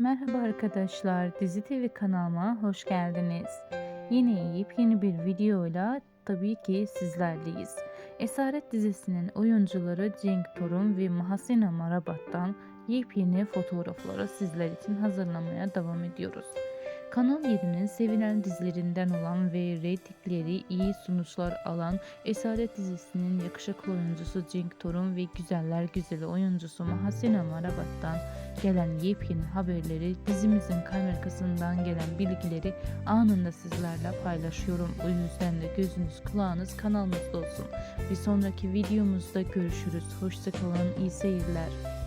Merhaba arkadaşlar, Dizi TV kanalıma hoş geldiniz. Yine yepyeni bir videoyla tabii ki sizlerleyiz. Esaret dizisinin oyuncuları Cenk Torun ve Mahasina Marabat'tan yepyeni fotoğrafları sizler için hazırlamaya devam ediyoruz. Kanal 7'nin sevilen dizilerinden olan ve reytingleri iyi sonuçlar alan Esaret dizisinin yakışıklı oyuncusu Cenk Torun ve güzeller güzeli oyuncusu Mahasina Marabat'tan gelen yepyeni haberleri, dizimizin kamerasından gelen bilgileri anında sizlerle paylaşıyorum. O yüzden de gözünüz kulağınız kanalımızda olsun. Bir sonraki videomuzda görüşürüz. Hoşçakalın, iyi seyirler.